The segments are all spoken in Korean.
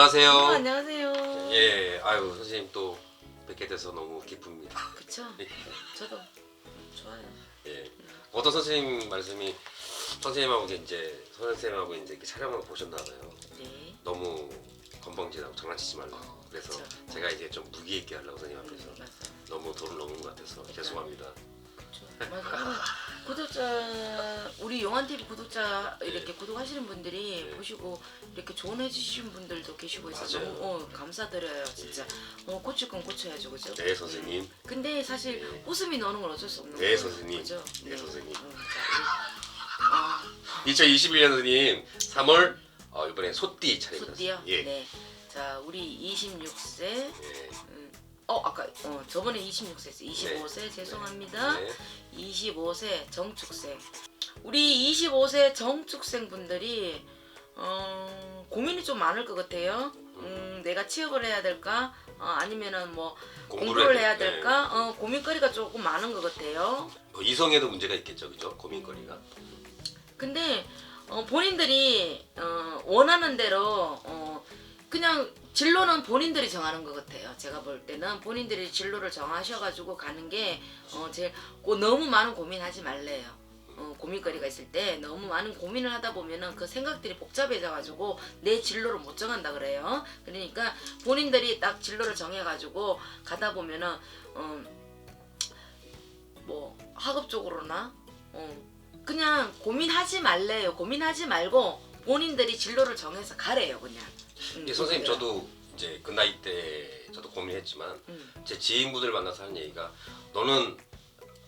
안녕하세요. 어, 안녕하세요. 예, 아유 선생님 또 뵙게 돼서 너무 기쁩니다. 그쵸? 저도 좋아요. 예, 어떤 선생님 말씀이 선생님하고 이제 선생님하고 이제 이렇게 촬영을 보셨나봐요. 네. 너무 건방지다고 장난치지 말라고. 어, 그래서 그쵸. 제가 이제 좀 무기 있게 하려고 선생님 앞에서 음, 맞아요. 너무 돈을 넘은 것 같아서 죄송합니다. 그쵸. 맞아 요. 구독자 TV 이렇게 구독하시는 분들이 네. 보시고 이렇게 조언해 주시는 분들도 계시고 맞아요. 너무 어, 감사드려요 진짜. 어, 고칠 건 고쳐야죠 그죠? 네 선생님. 근데 사실 네. 웃음이 나오는 건 어쩔 수 없는 네, 거예요. 선생님. 그죠? 네, 선생님. 음, 자, 우리, 아, 2021년 선생님 3월 어, 이번에 소띠 차례입니다. 소띠요? 예. 네. 자 우리 26세 예. 음, 어 아까 어 저번에 26세였어요. 25세 죄송합니다. 네. 25세 정축생. 우리 25세 정축생 분들이 어, 고민이 좀 많을 것 같아요. 음, 내가 취업을 해야 될까? 어, 아니면은 뭐 공부를 해야 될- 될까? 어, 고민거리가 조금 많은 것 같아요. 뭐 이성에도 문제가 있겠죠, 그죠? 고민거리가. 근데 어, 본인들이 어, 원하는 대로 어, 그냥 진로는 본인들이 정하는 것 같아요. 제가 볼 때는 본인들이 진로를 정하셔가지고 가는 게 어, 제일 고- 너무 많은 고민하지 말래요. 어, 고민거리가 있을 때 너무 많은 고민을 하다 보면은 그 생각들이 복잡해져가지고 내 진로를 못 정한다 그래요. 그러니까 본인들이 딱 진로를 정해가지고 가다 보면은 어, 뭐 학업 쪽으로나 어, 그냥 고민하지 말래요. 고민하지 말고 본인들이 진로를 정해서 가래요, 그냥. 음, 예, 선생님. 저도 이제 그 나이 때 저도 고민했지만 음, 제 지인분들 만나서 하는 얘기가 너는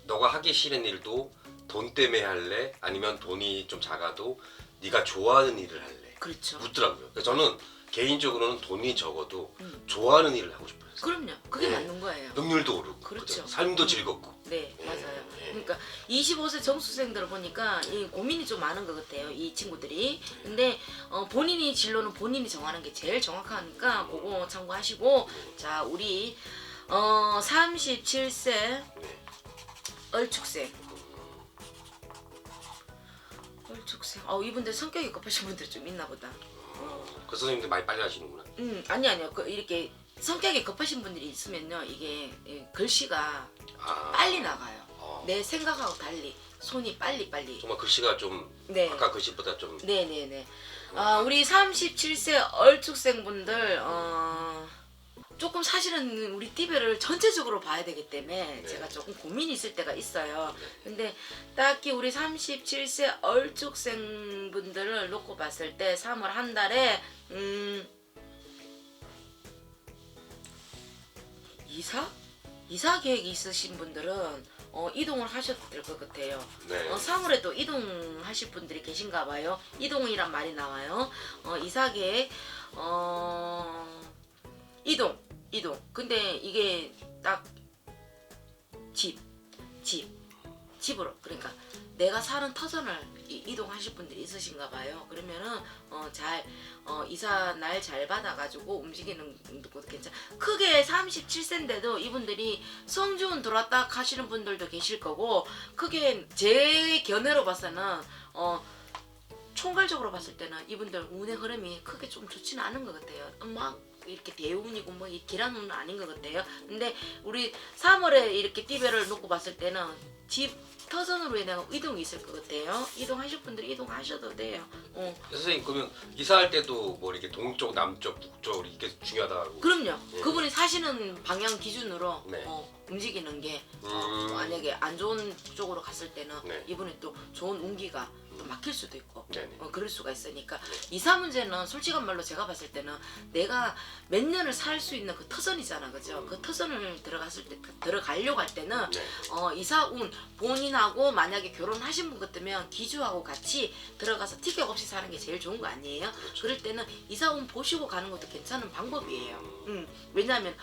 너가 하기 싫은 일도 돈 때문에 할래? 아니면 돈이 좀 작아도 네가 좋아하는 일을 할래? 그렇죠. 묻더라고요. 그래서 저는 개인적으로는 돈이 적어도 음. 좋아하는 일을 하고 싶어요. 그럼요. 그게 네. 맞는 거예요. 능률도 오르고 그렇죠. 그죠? 삶도 즐겁고 네, 예, 맞아요. 예. 그러니까 25세 정수생들 을 보니까 이 고민이 좀 많은 것 같아요. 이 친구들이. 근데 어, 본인이 진로는 본인이 정하는 게 제일 정확하니까 그거 참고하시고 자, 우리 어, 37세 네. 얼축생. 얼축생. 어, 이분들 성격이 급하신 분들 좀 있나 보다. 어. 그 선생님들 많이 빨리 하시는구나. 음, 아니 아니요. 그 이렇게 성격이 급하신 분들이 있으면요. 이게 예, 글씨가 아, 빨리 나가요. 어, 내 생각하고 달리 손이 빨리 빨리. 정말 글씨가 좀 네. 아까 글씨보다 좀 네네네. 아, 우리 37세 얼축생분들 어, 조금 사실은 우리 띠베를 전체적으로 봐야 되기 때문에 네. 제가 조금 고민이 있을 때가 있어요. 네. 근데 딱히 우리 37세 얼축생분들을 놓고 봤을 때 3월 한 달에 음 이사? 이사 계획이 있으신 분들은 어, 이동을 하셔도 될 것 같아요. 네. 어, 3월에 또 이동하실 분들이 계신가 봐요. 이동이란 말이 나와요. 어, 이사 계획, 어, 이동, 이동. 근데 이게 딱 집, 집, 집으로. 그러니까 내가 사는 터전을 이- 이동하실 분들이 있으신가 봐요. 그러면은 어, 잘 어, 이사 날 잘 받아가지고 움직이는 것도 괜찮. 크게 37세인데도 이분들이 성주운 들어왔다 하시는 분들도 계실 거고 크게 제 견해로 봐서는 어. 총괄적으로 봤을 때는 이분들 운의 흐름이 크게 좀 좋지는 않은 것 같아요. 막 이렇게 대운이고 뭐 이 계란 운은 아닌 것 같아요. 근데 우리 3월에 이렇게 띠별을 놓고 봤을 때는 집 터전으로 인한 이동이 있을 것 같아요. 이동하실 분들 이동하셔도 돼요. 어. 선생님 그러면 이사할 때도 뭐 이렇게 동쪽, 남쪽, 북쪽 이게 중요하다고. 그럼요. 예. 그분이 사시는 방향 기준으로 네. 어, 움직이는 게 어, 음. 만약에 안 좋은 쪽으로 갔을 때는 네. 이분이 또 좋은 운기가 또 막힐 수도 있고 네네. 어, 그럴 수가 있으니까 네. 이사 문제는 솔직한 말로 제가 봤을 때는 내가 몇 년을 살 수 있는 그 터전이잖아 그죠 그 터전을 들어갔을 때 들어가려고 할 때는 네. 어, 이사 운 본인하고 만약에 결혼하신 분 같으면 기주하고 같이 들어가서 티격 없이 사는 게 제일 좋은 거 아니에요 그렇죠. 그럴 때는 이사 운 보시고 가는 것도 괜찮은 방법이에요 음. 음, 왜냐하면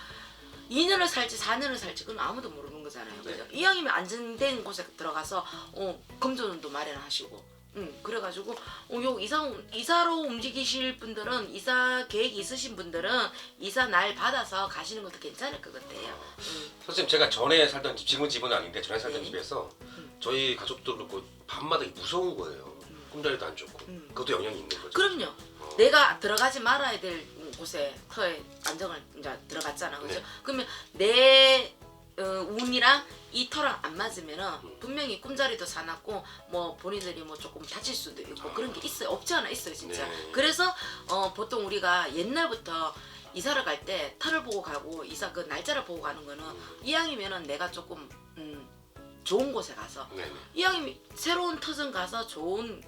2년을 살지 4년을 살지 그건 아무도 모르는 거잖아요. 네. 그죠? 이왕이면 안전된 곳에 들어가서 어, 금전운도 마련하시고 음, 그래가지고 어, 요 이사 이사로 움직이실 분들은 이사 계획이 있으신 분들은 이사 날 받아서 가시는 것도 괜찮을 것 같아요. 음, 선생님 제가 전에 살던 집 지금은 집은 아닌데 전에 살던 네. 집에서 음. 저희 가족들 그렇고 밤마다 무서운 거예요. 꿈자리도 안 좋고 음. 그것도 영향이 있는 거죠. 그럼요. 어. 내가 들어가지 말아야 될 곳에 터에 안정을 이제 들어갔잖아, 그죠? 네. 그러면 내 어, 운이랑 이 터랑 안 맞으면은 음. 분명히 꿈자리도 사놨고 뭐 본인들이 뭐 조금 다칠 수도 있고 그런 게 있어요. 없지 않아 있어요, 진짜. 네. 그래서 어, 보통 우리가 옛날부터 이사를 갈 때 터를 보고 가고 이사 그 날짜를 보고 가는 거는 이왕이면은 내가 조금 음, 좋은 곳에 가서 네네. 이왕이면 새로운 터전 가서 좋은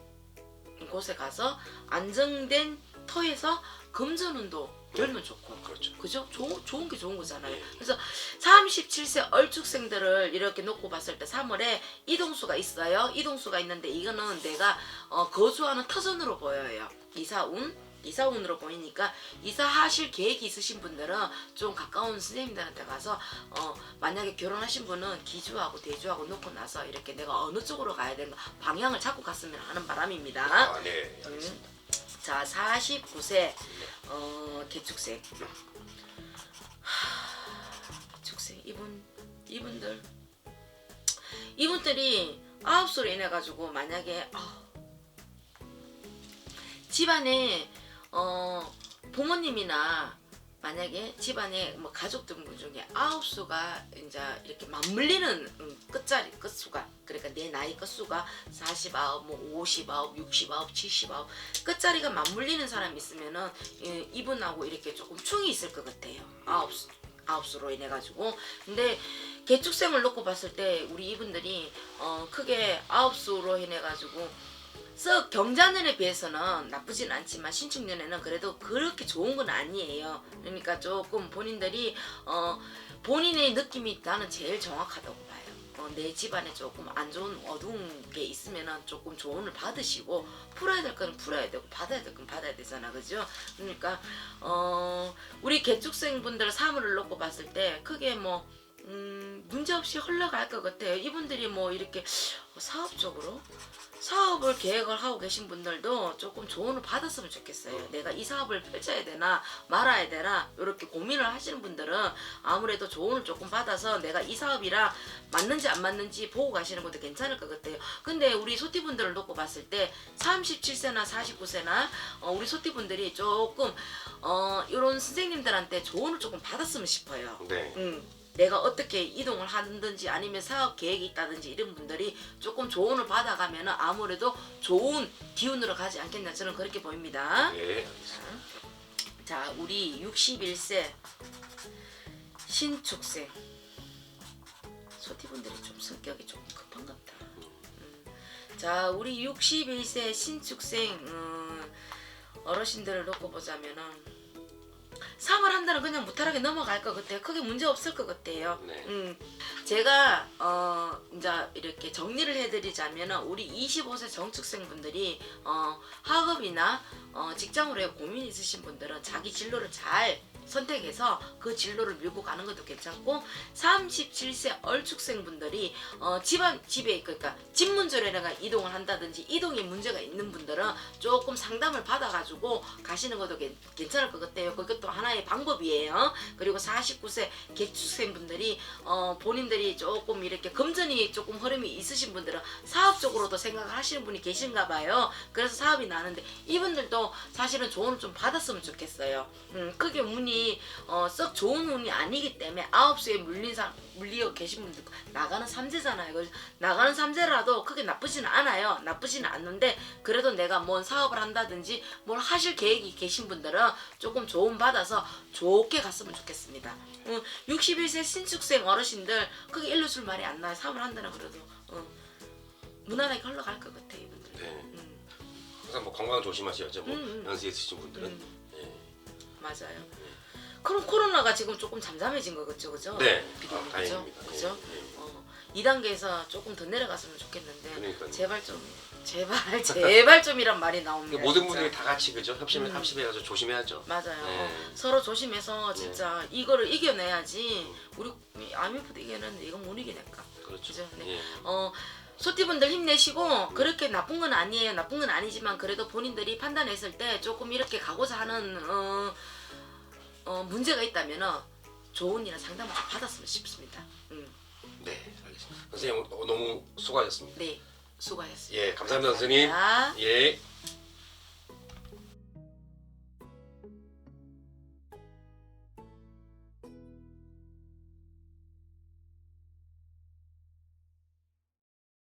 곳에 가서 안정된 터에서 금전운도 열면 좋고 그렇죠. 그죠? 좋은, 좋은 게 좋은 거잖아요. 네. 그래서 37세 얼축생들을 이렇게 놓고 봤을 때 3월에 이동수가 있어요. 이동수가 있는데 이거는 내가 어, 거주하는 터전으로 보여요. 이사운 이사운으로 보이니까 이사하실 계획이 있으신 분들은 좀 가까운 선생님들한테 가서 어, 만약에 결혼하신 분은 기주하고 대주하고 놓고 나서 이렇게 내가 어느 쪽으로 가야 되는가 방향을 잡고 갔으면 하는 바람입니다. 아, 네. 알겠습니다. 음. 자, 49세 어, 개축생. 하, 개축생 이분 이분들 이분들이 아홉수로 인해 가지고 만약에 아, 집안에 어, 부모님이나 만약에 집안에 뭐 가족들 중에 아홉 수가 이제 이렇게 맞물리는 음, 끝자리 끝수가 그러니까 내 나이 끝수가 49, 뭐 59, 69, 79 끝자리가 맞물리는 사람이 있으면은 예, 이분하고 이렇게 조금 충이 있을 것 같아요. 아홉 수 아홉 수로 인해 가지고 근데 개축생을 놓고 봤을 때 우리 이분들이 어 크게 아홉 수로 인해 가지고 썩 경자년에 비해서는 나쁘진 않지만 신축년에는 그래도 그렇게 좋은 건 아니에요. 그러니까 조금 본인들이 어 본인의 느낌이 나는 제일 정확하다고 봐요. 어, 내 집안에 조금 안 좋은 어두운 게 있으면은 조금 조언을 받으시고 풀어야 될 거는 풀어야 되고 받아야 될 건 받아야 되잖아, 그죠? 그러니까 어 우리 개축생분들 사물을 놓고 봤을 때 크게 뭐 음, 문제 없이 흘러갈 것 같아요. 이분들이 뭐 이렇게 사업적으로 사업을 계획을 하고 계신 분들도 조금 조언을 받았으면 좋겠어요. 내가 이 사업을 펼쳐야 되나 말아야 되나 이렇게 고민을 하시는 분들은 아무래도 조언을 조금 받아서 내가 이 사업이랑 맞는지 안 맞는지 보고 가시는 것도 괜찮을 것 같아요. 근데 우리 소띠분들을 놓고 봤을 때 37세나 49세나 어, 우리 소띠분들이 조금 어, 이런 선생님들한테 조언을 조금 받았으면 싶어요. 네. 음, 내가 어떻게 이동을 하든지 아니면 사업 계획이 있다든지 이런 분들이 조금 조언을 받아가면 아무래도 좋은 기운으로 가지 않겠나 저는 그렇게 보입니다. 네. 알겠습니다. 자, 우리 61세 신축생 소티분들이 좀 성격이 좀 급한가 보다. 음. 자, 우리 61세 신축생 음, 어르신들을 놓고 보자면은 3월 한 달은 그냥 무탈하게 넘어갈 것 같아요. 크게 문제 없을 것 같아요. 네. 음, 제가 어 이제 이렇게 정리를 해드리자면은 우리 25세 정축생 분들이 어 학업이나 어 직장으로의 고민 있으신 분들은 자기 진로를 잘 선택해서 그 진로를 밀고 가는 것도 괜찮고 37세 얼축생분들이 어 집안 집에 그러니까 집 문제로 내가 이동을 한다든지 이동에 문제가 있는 분들은 조금 상담을 받아가지고 가시는 것도 괜- 괜찮을 것 같아요. 그것도 하나의 방법이에요. 그리고 49세 개축생분들이 어 본인들이 조금 이렇게 금전이 조금 흐름이 있으신 분들은 사업적으로도 생각을 하시는 분이 계신가 봐요. 그래서 사업이 나는데 이분들도 사실은 조언을 좀 받았으면 좋겠어요. 음, 크게 운이 어, 썩 좋은 운이 아니기 때문에 아홉 수에 물린 사 물리어 계신 분들 나가는 삼재잖아요. 그래서 나가는 삼재라도 크게 나쁘지는 않아요. 나쁘지는 않는데 그래도 내가 뭔 사업을 한다든지 뭘 하실 계획이 계신 분들은 조금 조언 받아서 좋게 갔으면 좋겠습니다. 음, 61세 신축생 어르신들 크게 일로 줄 말이 안 나요. 사업을 한다는 그래도 어, 무난하게 흘러갈 것 같아 이분들. 네. 음, 항상 뭐 건강 조심하셔야죠. 뭐 음, 음. 연세 있으신 분들은. 음. 네. 맞아요. 그럼 코로나가 지금 조금 잠잠해진 거 그죠, 그죠? 네. 비디오, 아, 그죠? 다행입니다. 그죠? 네. 네. 어, 2단계에서 조금 더 내려갔으면 좋겠는데 그러니까요. 제발 좀 제발 제발 좀이란 말이 나옵니다. 그러니까 모든 진짜. 분들이 다 같이 그죠? 협심 음. 합심해가지고 조심해야죠. 맞아요. 네. 서로 조심해서 진짜 이거를 이겨내야지. 음. 우리 아미프도 이겨냈는데 이건 못 이겨낼까? 그렇죠. 그죠? 네. 예. 어 소띠분들 힘내시고 그렇게 나쁜 건 아니에요. 나쁜 건 아니지만 그래도 본인들이 판단했을 때 조금 이렇게 가고자 하는 어, 어 문제가 있다면은 좋은 일이나 상담을 좀 받았으면 싶습니다. 음, 네, 알겠습니다. 선생님 어, 너무 수고하셨습니다. 네, 수고하셨습니다. 예, 감사합니다, 선생님. 감사합니다. 예.